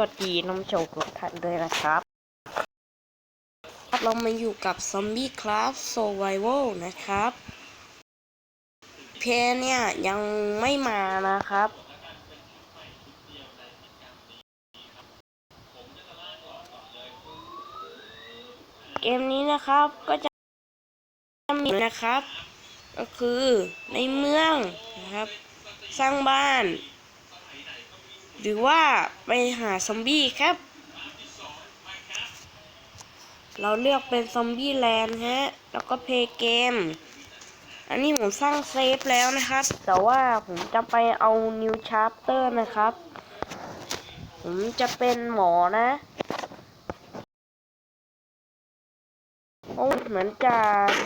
วัสดีน้องโชคทุกท่านด้วยนะครับ เรามาอยู่กับซอมบี้คลาสโซไวโวนะครับ เพลงเนี่ยยังไม่มานะครับ เกมนี้นะครับก็จะมีนะครับ ก็คือในเมืองนะครับ สร้างบ้าน หรือว่าไปหาซอมบี้ครับ เราเลือกเป็นซอมบี้แลนด์ฮะ แล้วก็เพย์เกม อันนี้ผมสร้างเซฟแล้วนะครับ แต่ว่าผมจะไปเอานิวชาร์เตอร์นะครับ ผมจะเป็นหมอนะ โอ้เหมือนจะ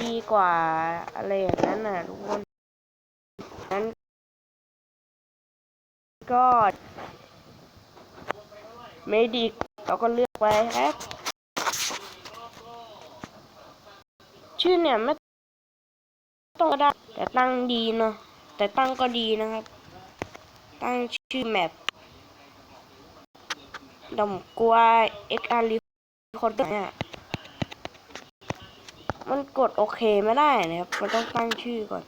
ดีกว่าอะไรอย่างนั้นน่ะทุกคนนั้นก็ เมดิกเราก็เลือกไปครับ ชื่อเนี่ยไม่ต้องก็ได้ แต่ตั้งดีเนาะแต่ตั้งก็ดีนะครับ ตั้งชื่อแมปดมกลัวเอ็กอารีคนเนี่ยมันกดโอเคไม่ได้นะครับ มันต้องตั้งชื่อก่อน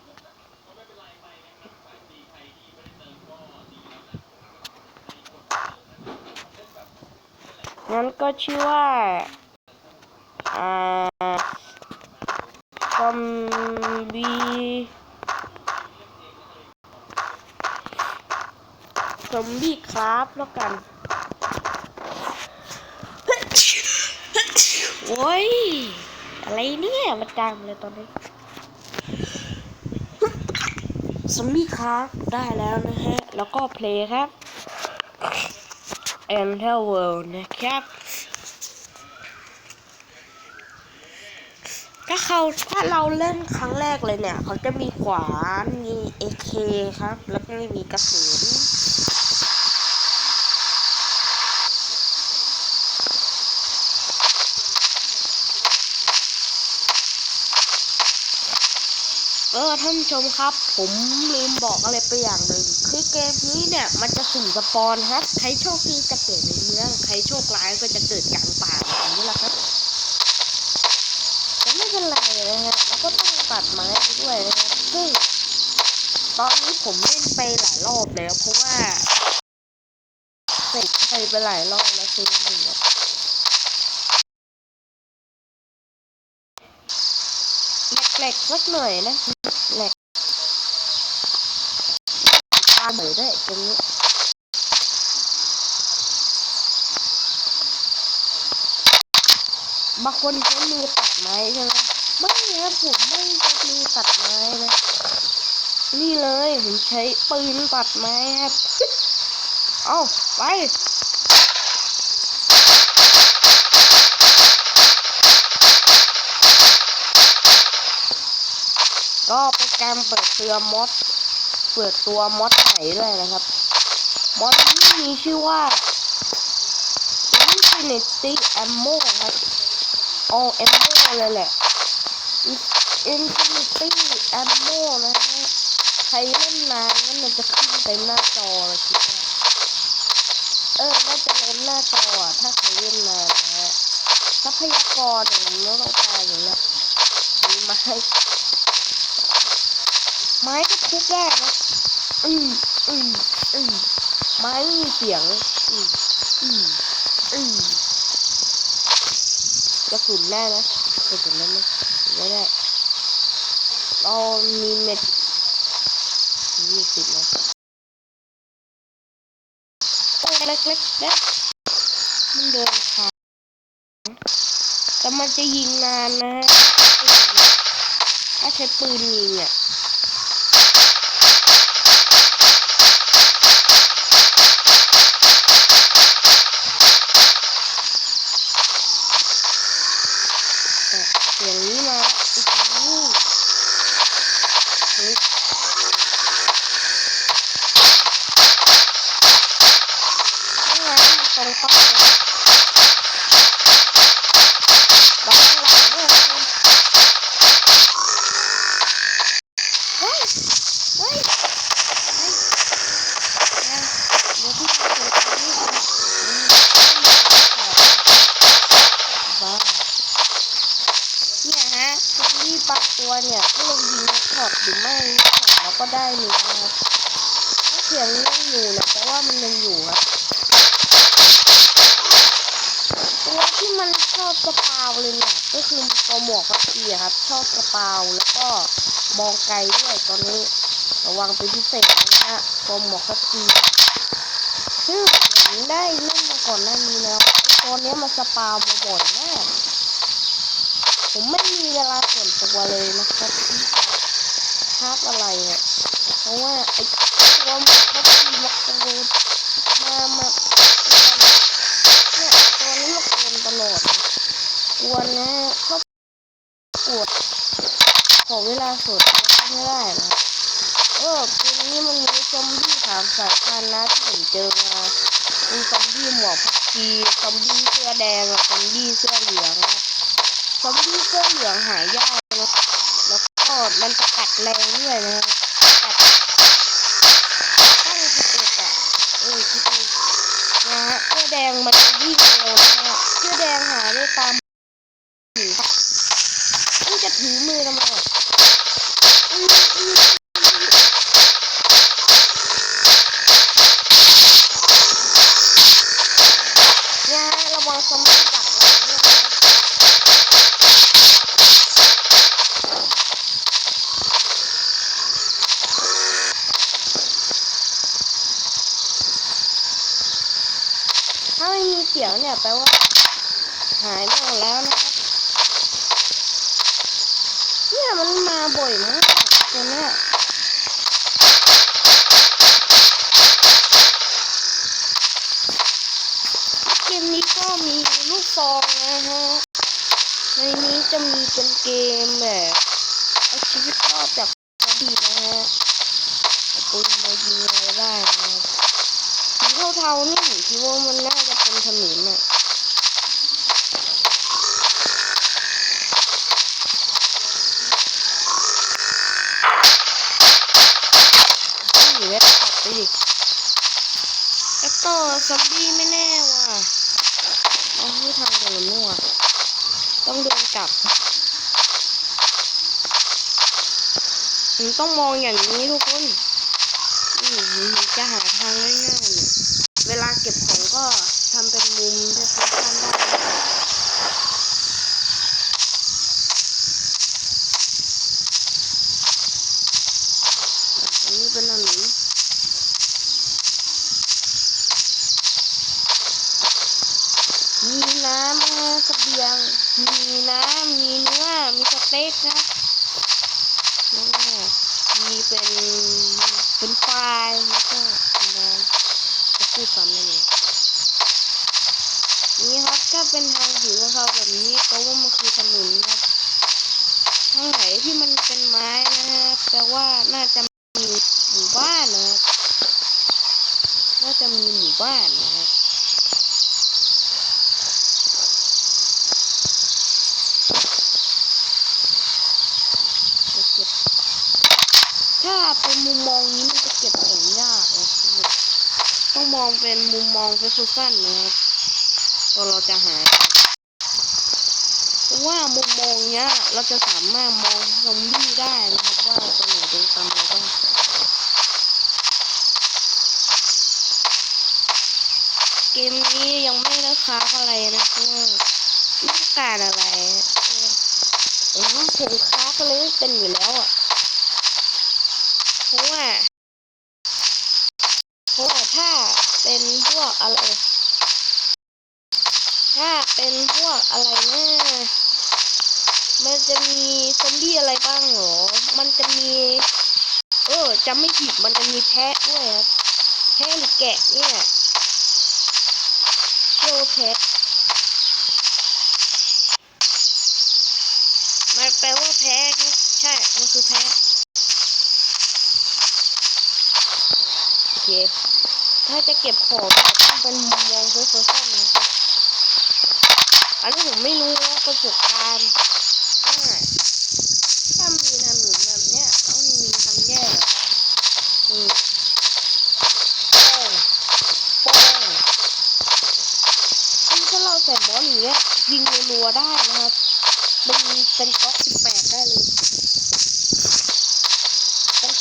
งั้นก็ชื่อว่าอ่าซอมบี้ซอมบี้ครับแล้วกันโอ้ย อะไรเนี่ยมาจังเลยตอนนี้ซอมบี้ครับได้แล้วนะฮะ แล้วก็เพลย์ครับ Antel World นะครับ ถ้าเขาถ้าเราเล่นครั้งแรกเลยเนี่ย เขาจะมีขวาน มี AK ครับ แล้วก็มีกระสุน ท่านผู้ชมครับ ผมลืมบอกอะไรไปอย่างหนึ่งคือเกมนี้เนี่ยมันจะสุ่มสปอนครับ ใครโชคดีจะเกิดในเมืองใครโชคร้ายก็จะเกิดกลางป่าแบบนี้แหละครับแต่ไม่เป็นไรนะฮะเราก็ต้องตัดไม้ไปด้วยนะครับซึ่งตอนนี้ผมเล่นไปหลายรอบแล้ว เพราะว่าเสร็จไปไปหลายรอบแล้วซื้อหนึ่งอะ แหลกสักหน่อยนะแหลกตาเหมือนด้วยตรงนี้บางคนใช้มือตัดไม้ใช่ไหมไม่ครับผมไม่ใช้มือตัดไม้นะนี่เลยผมใช้ปืนตัดไม้ครับ เอาไป เปิดตัวมอดเปิดตัวมอดใหม่ด้วยนะครับ มอดนี้มีชื่อว่า Infinity Ammo ครับ All Ammo เลยแหละ Infinity Ammo นะฮะใครเล่นนานนั้นมันจะขึ้นเต็มหน้าจอเลยคิดว่าเออ น่าจะเล่นหน้าจออะ ถ้าใครเล่นนานนะฮะทรัพยากรอย่างนี้ต้องการอยู่แล้วมีไม้ ไม้ก็ทุบได้นะ อืมอืมอืมไม้ไม่มีเสียง อืมอืมอืมกระสุนได้นะกระสุนได้ไหมไม่ได้เรามีเม็ด ไกลด้วยตอนนี้ระวังเป็นพิเศษนะฮะตัวหมวกพับเกียซึ่งผมได้เล่นมาก่อนหน้านี้แล้วไอ้ตัวนี้มันสปาวมาบ่อยมากผมไม่มีเวลาส่วนตัวเลยนะครับคาบอะไรเนี่ยเพราะว่าไอ้ตัวหมวกพับเกียมาโกนมามาเนี่ยตัวนี้มาโกนตลอดเลยกวนนะฮะชอบปวดขอเวลาสดไม่ได้นะ เออเกมนี้มันมีซอมบี้สามสายพันธุ์นะที่ผมเจอมามีซอมบี้หมวกพักกีซอมบี้เสื้อแดงกับซอมบี้เสื้อเหลืองนะซอมบี้เสื้อเหลืองหายากนะแล้วก็มันจะกัดแรงด้วยนะกัดตั้งสิบเอ็ดอะเออคิดดูนะฮะเสื้อแดงมันจะวิ่งเร็วนะฮะเสื้อแดงหาได้ตามถือมันจะถือมือทำไม เทาๆนี่ผมคิดว่ามันน่าจะเป็นถนนน่ะนี่เว็บตัดไปดิแล้วก็ซอมบี้ไม่แน่ว่ะเอาที่ทางเดินมั่วต้องเดินกลับต้องมองอย่างนี้ทุกคนอืมจะหาทางง่ายๆหน่อยเวลาเก็บของก็ ทำเป็นมุมที่สั้นๆได้นี้เป็นถนนมีน้ำนะเบียง มีน้ำ มีเนื้อ มีสเต็กนะแล้วก็มีเป็นเป็นไฟแล้วก็น้ำจะพูดซ้ำได้ไงนี่ครับ ถ้าเป็นทางผิวเขาแบบนี้ก็ว่ามันคือถนนครับทางไหนที่มันเป็นไม้นะฮะแปลว่าน่าจะมีหมู่บ้านนะครับน่าจะมีหมู่บ้านนะครับจะเก็บถ้าเป็นมุมมองนี้มันจะเก็บของยากนะครับต้องมองเป็นมุมมองเฟซสั้นนะครับ ตัวเราจะหายไปเพราะว่ามุมมองเนี้ย เราจะสามารถมองซอมบี้ได้นะครับว่าตัวไหนโดนตามเราบ้างเกมนี้ยังไม่ได้ค้าอะไรนะเพราะว่าไม่ต้องการอะไรเออผมค้าก็เลยเป็นอยู่แล้วอะเพราะว่า เพราะว่าถ้าเป็นพวกอะไร ถ้าเป็นพวก อะไรนะมันจะมีซอมบี้อะไรบ้างเหรอ มันจะมี เออจำไม่ผิดมันจะมีแพะด้วยครับแพะหรือแกะเนี่ยเชื่อว่าแพะมันแปลว่าแพ้ครับใช่ มันคือแพ้โอเค ถ้าจะเก็บของเนี่ยต้องเป็นมุมมองเพื่อสั้นนะครับ อันนี้ผมไม่รู้นะประสบการณ์ว่าถ้ามีถนนแบบเนี้ยแล้วมันมีทางแยกอืมโป้งโป้งถ้าเราใส่บอลอย่างเงี้ยยิงรัวๆได้นะครับเป็นเป็นก๊อกสิบแปดได้เลย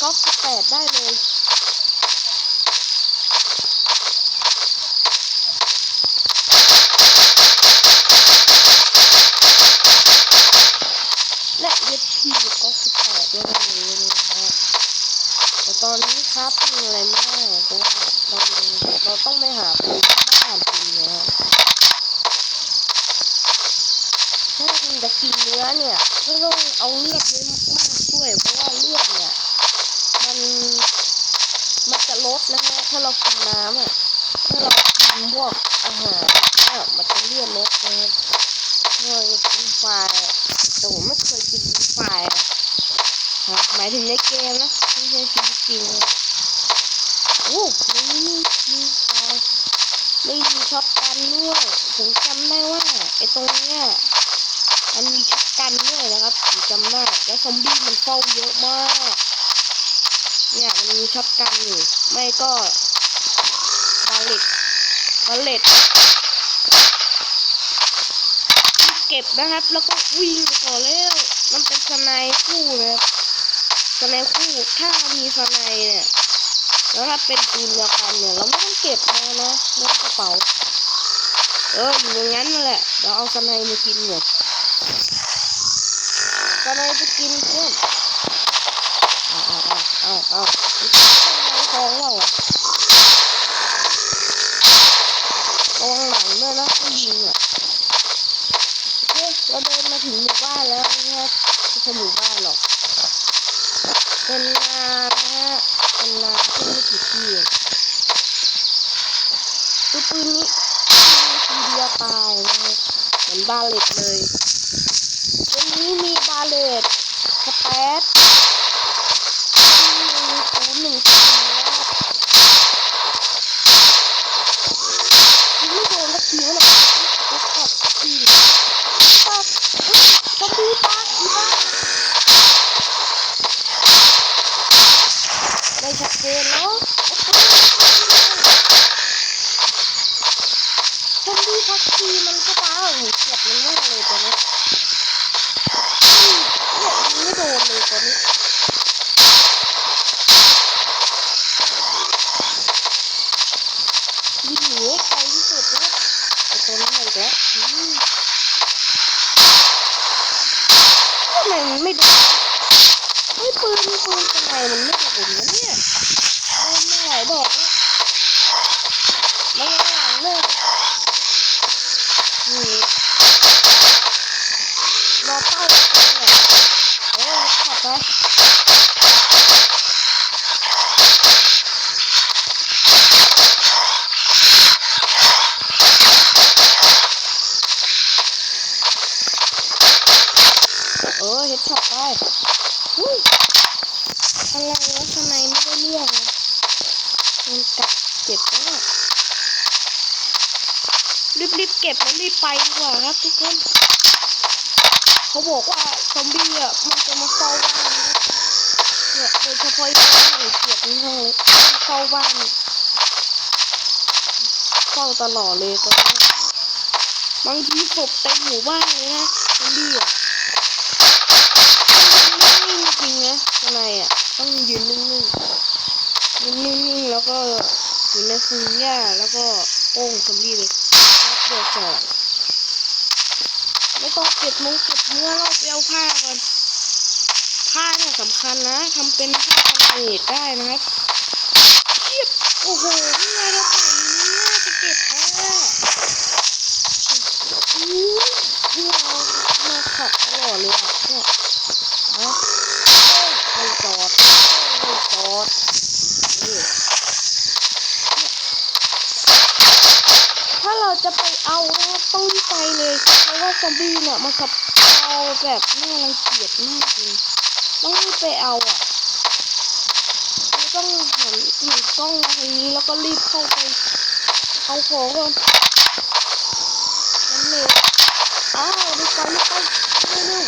ก๊อปแปดได้เลย และยึดที่ก็สิบแปดด้วยกันเลยนะฮะแต่ตอนนี้ครับมีอะไรไม่ได้เพราะว่าเรายังเราต้องไปหาปืนที่บ้านจริงนะฮะถ้าคุณจะกินเนื้อเนี่ยก็ต้องเอาเลือดเยอะมากๆด้วย เพราะว่าเลือดเนี่ย มันมันจะลดนะฮะถ้าเรากินน้ำอะถ้าเรากินพวกอาหารเนี่ยมันจะเลือดลดนะครับเพราะว่ากินไฟอะแต่ผมไม่เคยกินไฟอะฮะ หมายถึงในเกมนะไม่ใช่ชีวิตจริงโอ้นี่นี่นี่ตายไม่มีช็อตกันด้วยผมจำได้ว่าไอ้ตรงเนี้ยมันมีช็อตกันด้วยนะครับผมจำได้แล้วซอมบี้มันเฝ้าเยอะมาก เนี่ยมันมีช็อตกันอยู่ไม่ก็บาเลตบาเลตเก็บนะครับ แล้วก็วิ่งต่อแล้วมันเป็นสไนด์คู่นะครับ สไนคู่ถ้ามีสไนเนี่ยแล้วถ้าเป็นปืนเดียวกันเนี่ย เราไม่ต้องเก็บมานะในกระเป๋า เอออยู่อย่างนั้นนั่นแหละเดี๋ยวเอาสไนมากินเนี่ยสไนไปกินเพื่อนเอาเอาเอาเอาเอาสไนด์ของเราอะระวังหลังด้วยนะผู้ยิงอะโอเคเราเดินมาถึงหมู่บ้านแล้วนะครับไม่ใช่หมู่บ้านหรอก เป็นนานะฮะเป็นนาที่ไม่กี่ที่เองดูปืนนี้ทีเดียวตายเลยเหมือนบาเลตเลยวันนี้มีบาเลตสเปซหนึ่งศูนย์หนึ่งสี่นะครับยิงไม่โดนสักทีวะเนี่ยรถขับสักทีปักซอมบี้ปักอีบ้าไม่ชัดเจนเนาะซอมบี้พักทีมันก็ป้าโอ้โหเจ็บมันมากเลยตัวนี้อืมเนี่ยยิงไม่โดนเลยตัวนี้ ยิงหนีไกลที่สุดนะครับไอตัวนี้มาอีกแล้วอืม ทำไมมันไม่โดนเฮ้ยปืนปืนทำไมมันไม่โดนวะเนี่ยโดนมาหลายดอกแล้วมันหลังเลยนี่รอเป้าเลยเออขับไปเออเฮ็ดช็อตไปอุ้ยอะไรวะทำไมไม่ได้เรียกเลยมันกัดเจ็บแล้วอะรีบๆเก็บแล้วรีบไปดีกว่า ครับทุกคน เขาบอกว่าซอมบี้อะมันจะมาเฝ้าบ้านเนี่ยโดยเฉพาะไอ้พวกหนเกลียดนี่เลยเฝ้าบ้านเฝ้าตลอดเลยตอนนี้บางทีศพเต็มหมู่บ้านเลยนะซอมบี้อะนิ่งๆจริงนะทนายอะต้องยืนนิ่งๆยืนนิ่งๆแล้วก็อยู่ในฟูงหญ้าแล้วก็โป้งซอมบี้เลยนัดเดียวจอด ต้องเก็บมุ้งเก็บเนื้อเราไปเอาผ้าก่อน ผ้าเนี่ยสำคัญนะทำเป็นผ้ากันเหตุได้นะครับเทียบโอ้โหนี่ไงเราใส่เนี่ยจะเก็บผ้าอู้นี่เราเราขับตลอดเลยอะเนี่ยนะไม่จอดไม่จอดนี่ถ้าเราจะไปเอานะครับต้องรีบไปเลย เพราะว่า ซอมบี้เนี่ยมาขับเอาแบบน่ารังเกียจมากเลยต้องรีบไปเอาอะต้องหันหันกล้องมาทางนี้แล้วก็รีบเข้าไปเอาของก่อนนั่นเลยอ้าวรีบไปรีบไปเร็ว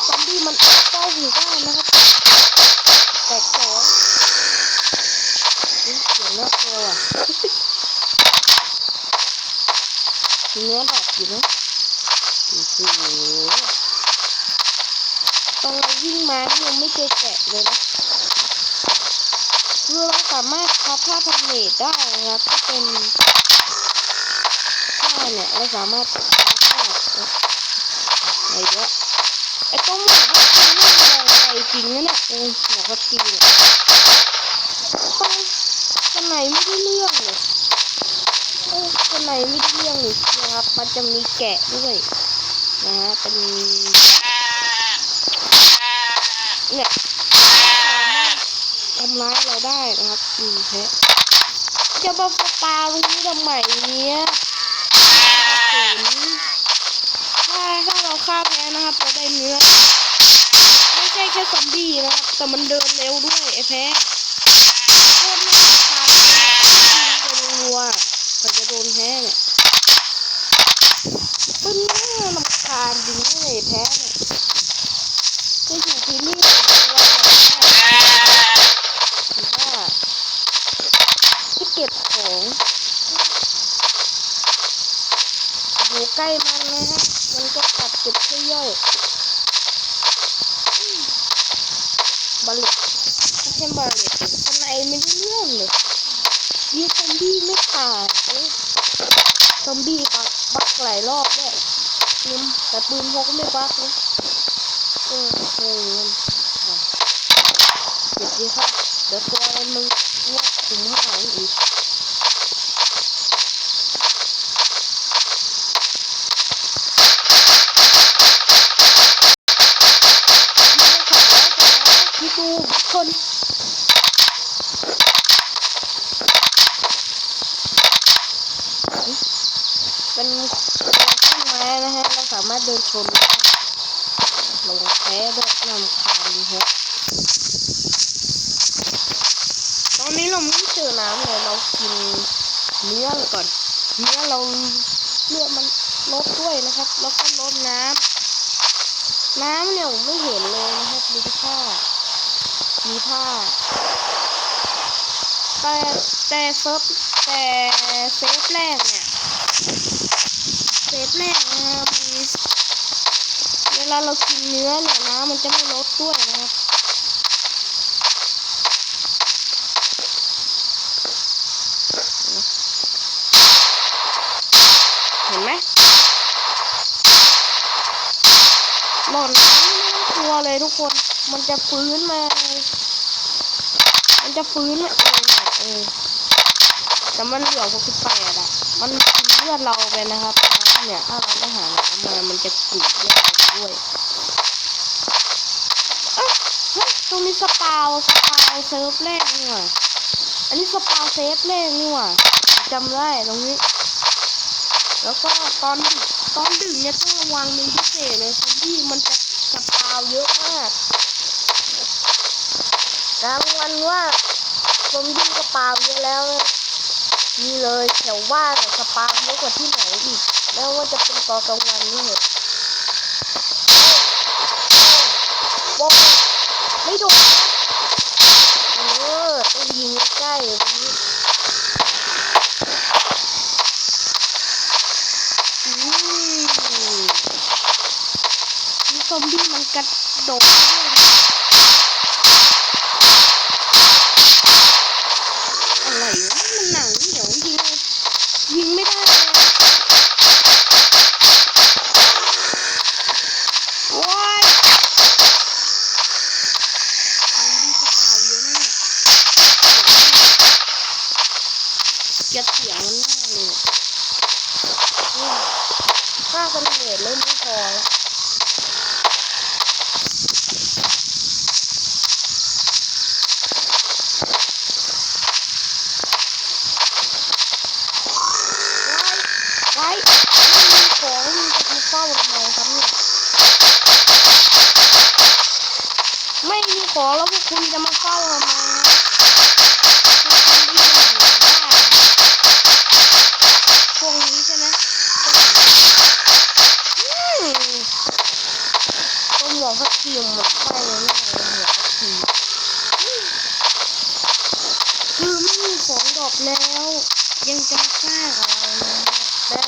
ๆซอมบี้มันเฝ้าหมู่บ้านนะครับแตกสองเสียงน่ากลัวอะเนื้อดอกอยู่นะโอ้โหตอนเราวิ่ง มาที่ยังไม่เจอแกะเลยนะเราสามารถพับผ้าพันเมดได้นะครับถ้าเป็นผ้าเนี่ยเราสามารถพับผ้าอะไรด้วยไอ้ตัวหมวกพับทีนี่มันแรงไปจริงนะเนี่ยโอ้ยหมวกพับทีเนี่ยต้องข้างในไม่ได้เรื่องเลยโอ้ข้างในไม่ได้เรื่องเลยนะครับมันจะมีแกะด้วยนะฮะเป็น เนี่ยทำร้ายเราได้นะครับ อืมแพ้จะมาสปาตรงนี้ทำไมเนี่ยถ้าถ้าเราฆ่าแพ้นะครับเราได้เนื้อ ไม่ใช่แค่ซอมบี้นะครับ แต่มันเดินเร็วด้วยไอ้แพ้โคตรน่ารำคาญเลยเนี่ยยิงไปรัวมันจะโดนแพ้เนี่ยเป็นน่ารำคาญจริงเลยแพ้เนี่ย ใกล้มันนะฮะมันก็กัดเก็บให้ย่อยอืมบาเลตไม่ใช่บาเลตข้างในไม่ได้เรื่องเลยยิงซอมบี้ไม่ตายเอ้ยซอมบี้บักบักหลายรอบด้วยลืมแต่ปืนพกไม่บักนะเออเออเดี๋ยวดีครับเดี๋ยวตัวอะไรมึงข้างหลังอีกยิงไม่ขัดแล้วแต่นะคิดดูคนเป็นต้นไม้นะฮะ เราสามารถเดินชนได้ ลงแพ้ด้วยนำคาญฮะตอนนี้เราไม่เจอน้ำเลยเรากินเนื้อก่อน เนื้อเรา เลือดมันลดด้วยนะครับ แล้วก็ลดน้ำน้ำเนี่ยผมไม่เห็นเลยนะครับมีผ้ามีผ้า แต่แต่เซิร์ฟแต่เซฟแรกเนี่ยเซฟแรกนะมันเวลาเรากินเนื้อเนี่ยนะมันจะไม่ลดด้วยนะครับ เห็นไหมหล่นไม่ต้องกลัวเลยทุก คน มันจะฟื้นมา มันจะฟื้นมาเองเออแต่มันเหลือหกสิบแปดอะมันกินเลือดเราไปนะครับน้ำเนี่ย ถ้าเราไม่หาน้ำมา มันจะกรีดเลือดเราด้วยเอ้ยเฮ้ยตรงนี้สปาวสปาวเซิร์ฟแรกนี่หว่าอันนี้สปาวเซฟแรกนี่หว่าจำได้ตรงนี้ แล้วก็ตอนดึกตอนดึกเนี่ยต้องระวังเป็นพิเศษเลยซอมบี้มันจะ สปาวเยอะมากกลางวันว่าซอมบี้สปาวเยอะแล้วนี่เลยแถวว่าแต่สปาวเยอะกว่าที่ไหนอีก แล้วว่าจะเป็นตอนกลางวันนี่เหรอโอ้ยโป๊ะไม่โดนนะเออต้องยิงใกล้ๆแบบนี้อืมมีซอมบี้มัน กระโดดด้วยนะอะไรวะมันหนังเหนียวยิงยิงไม่ได้เลยโอ้ย มันดีสปาวเยอะมากเกลียดเสียงมันมากเลยอืมค่ากันเนตเริ่มไม่พอแล้วไว้ไว้ไม่มีของมึงจะมาเฝ้าทำไมครับเนี่ย ไม่มีของแล้ วกคุณจะมาเฝ้าทำไมพวกคุณได้ยินเสียงได้พวกนี้ใช่ไหมอืมตัวหมวกพักทีหมดไปเลยแน่เลยหมวกพักทีมอืมคือไม่มีของดอปแล้ว ยังจะฆ่าเรานะได้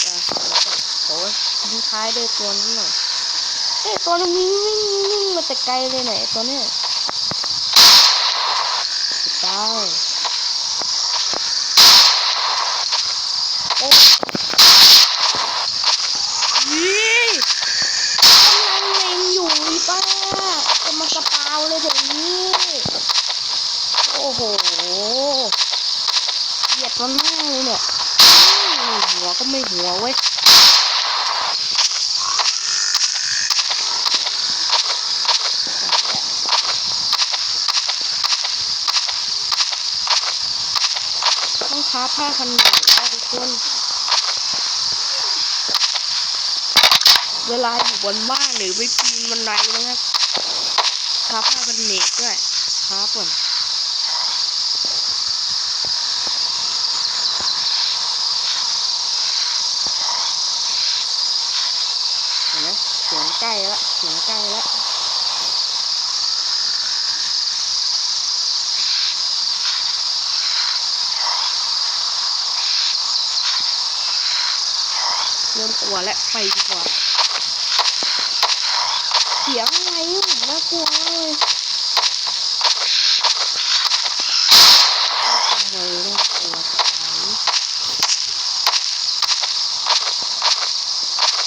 เดี๋ยวเดี๋ยวก่อนโอ้ยทิ้งท้ายด้วยตัวนั้นหน่อย เอ้ยตัวนี้วิ่งวิ่งมาแต่ไกลเลยไหนตัวเนี้ย อ้โหเหยียดมันมากเลยเนี่ยอืมหัวก็ไม่หัวเว้ย ต้องค้าผ้าพันหนึ่งแล้วทุกคน เวลาอยู่ บนบ้านหรือไปปีนบันไดนะครับค้าผ้าพันเนกด้วยค้าป่นเห็นไหมเสียงใกล้ล้วเสียงใกล้ล้วเริ่มกลัวแล้วไปดีกว่า เสียงอะไรผมน่ากลัวมากเลยทำไมน่ากลัวจัง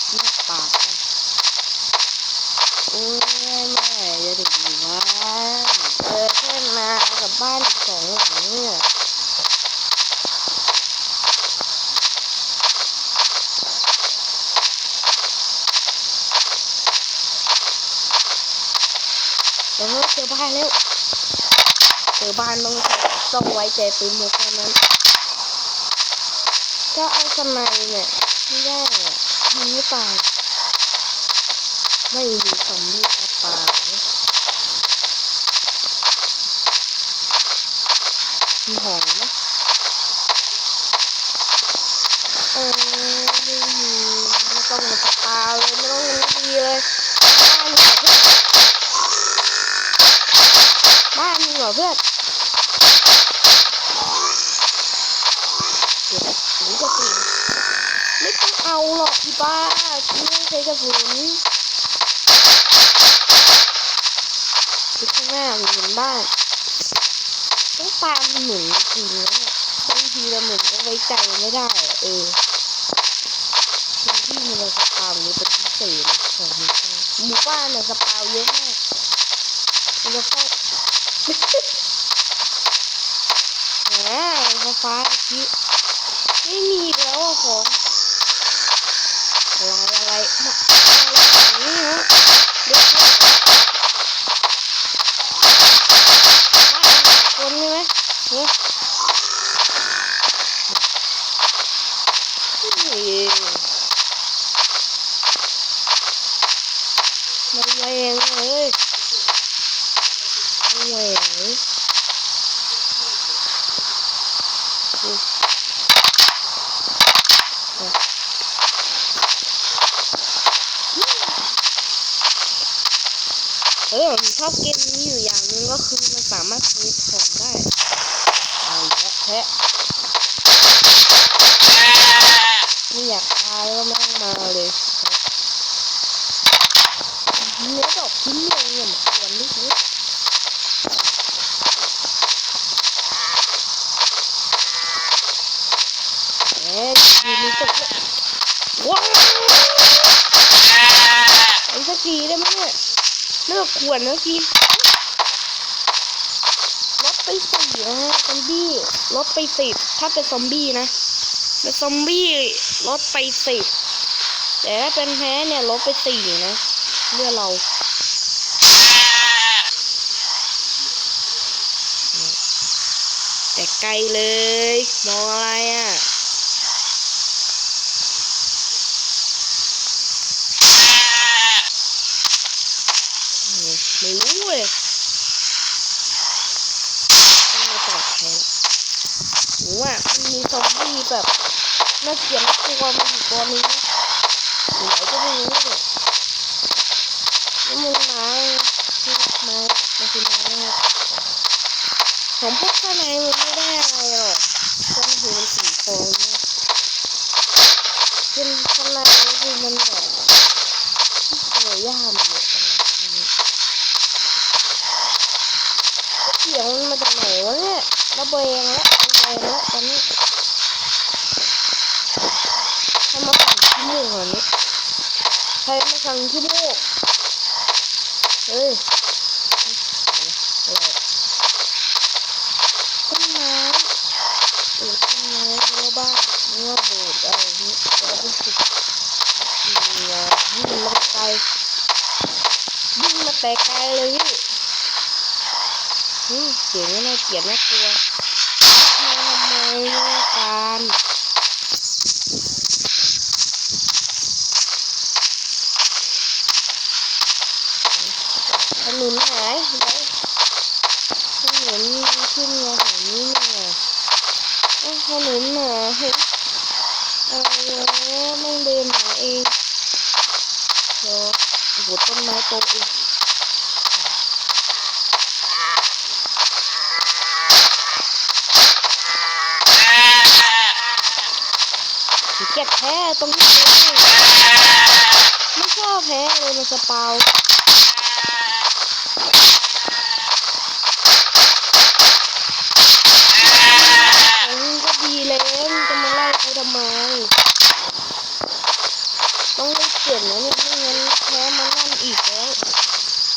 เงียบปากเลยโอ้ยแม่จะถึงอยู่บ้านเจอแค่นากับบ้านอีกสองหลังเนี่ย เออเจอบ้านแล้ว เจอบ้านต้องต้องไว้ใจปืนมือแค่นั้นก็เอาสไนเนี่ยไม่ได้อะยิงไม่ตายไม่มีซอมบี้กรป๋ามีหองไหมเออไม่มีไม่ต้องมาสปาเลยไม่ต้องรู้ดีเลยบ้านมึงเหรอเพื่อน บ้านมึงเหรอเพื่อนเดี๋ยวหนูจะตีไม่ต้องเอา หรอกพี่บ้าพี่ไม่ใช้กระสุนที่ข้างหน้าเหมือนบ้านต้องตามเหมือนจริงแล้วเนี่ยบางทีเราเหมือนก็ไว้ใจไม่ได้อะเออพื้นที่มันเราสปาวนี้เป็นพิเศษเลยของหมู่บ้านหมู่บ้านเนี่ยสปาวเยอะมากมันจะเข้าแหมฟ้าฟ้าเมื่อกี้ไม่มีอีกแล้วอะของอะไรอะไรมาอะไรแบบนี้ฮะเด็กเนี่ยบ้านมีคนใช่ไหมเฮ้ยนี่ไม่แหวงเลยไม่แหวงเลย เออผมชอบเกมนี้อยู่อย่างหนึงก็คือมันสามารถซื้อของได้เอาอีกแล้วแพะไม่อยากตายก็ไม่ต้องมาเลยเนื้อดอกชิ้นเดียวเนี่ยมันควรที่สุดแหมดีมีตกเลยว้าวไอ้สักทีได้ไหมเนี่ย เลิก ขวนนะพี่ลดไปสี่นะฮะซอมบี้ลดไปสิบถ้าเป็นซอมบี้นะเป็นซอมบี้ลดไปสิบแต่ถ้าเป็นแพ้เนี่ยลดไปสี่นะเลือดเราแต่ไกลเลยมองอะไรอะ ไม่รู้เลยไม่มาตอบแทนหนูอ่ามันมีซอมบี้แบบน่าเกลียดน่ากลัวมันอยู่ตัวนี้หนูไหนก็ไม่รู้เลยแล้วมันไม้ไม้มามาคือมานะครับผมพวกข้างในมันไม่ เบงแล้วเบงแล้วตอนนี้ทำมาสั่งขี้มูกเหรอนนี้ใครมาสั่งขี้มูกเฮ้ยต้นไม้เออต้นไม้เนื้อบ้านเนื้อบูดอะไรนี้แล้วก็ติดเนื้อวิ่งมาไกลวิ่งมาแต่ไกลเลยพี่ เสียงน่าเกลียดน่ากลัวทำไมเนี่ยการขนุนหายเดี๋ยวขนุนมันขึ้นมาแถวนี้เนี่ยเอ้าขนุนหายเห็นอะไรแล้วต้องเดินหาเองเดี๋ยวโอ้โหต้นไม้โตเองสีเก็บ แพ้ตรงที่เดินไม่ชอบแพ้เลยมันจะเปาของก็ดีแล้วจะมาไล่กูทำไม ต้องรีบเปลี่ยนนะเนี่ยไม่งั้นแพ้มันนั่นอีกแล้ว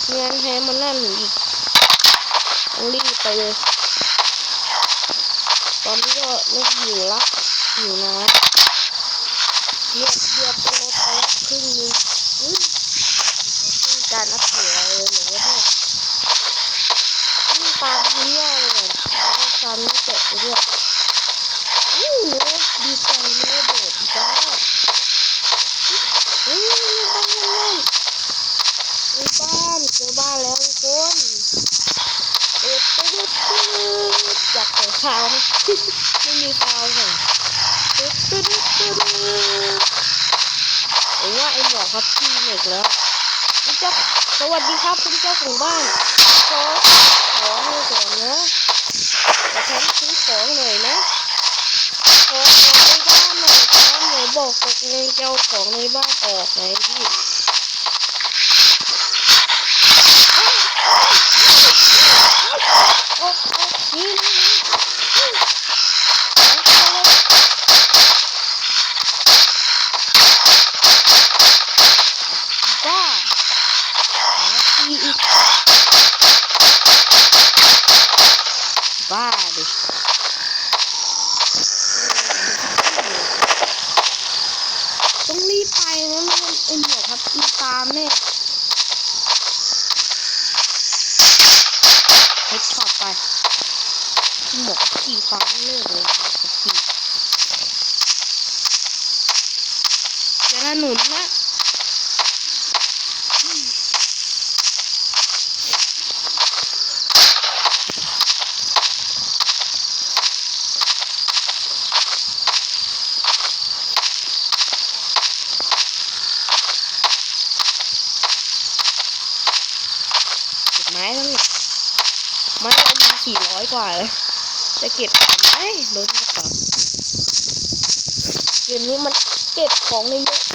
ไม่งั้นแพ้มันนั่นอีกต้องรีบไปเลย ตอนนี้ก็เริ่มหิวละหิวนะเรียบเรียบไปรถไปละครึ่งหนึงอุ้ยนี่การนับถืออะไรเลยหรือว่าเนี่ยนี่ปลาเหี้ยเลยแล้วก็ฟันไม่เจ็บไปด้วยอู้หูดีใจเนื้อโดดจ้า อืมบ้านบ้านบ้านเจอบ้านแล้วทุกคนเอ็ดไปดูดูอยากใส่ขาวนะ ไม่มีขาวค่ะดูดูดูดูผมว่าไอหมอครับพี่เหล็กแล้วคุณเจ้าสวัสดีครับคุณเจ้าของบ้านขอของหน่อยก่อนนะเดี๋ยวฉันซื้อของหน่อยนะขอของในบ้านหน่อยครับหนูบอกตกลงจะเอาของในบ้านออกไหนพี่โอ้โอ้นี่นี่ กเลยค่ะขี่จะระหนุนนะไม้ทั้งหมดไม้เรามีสี่ร้อยกว่าเลย จะเก็บขอไหมโดน เป๋าเกมนี้มันเก็บของในเยอะ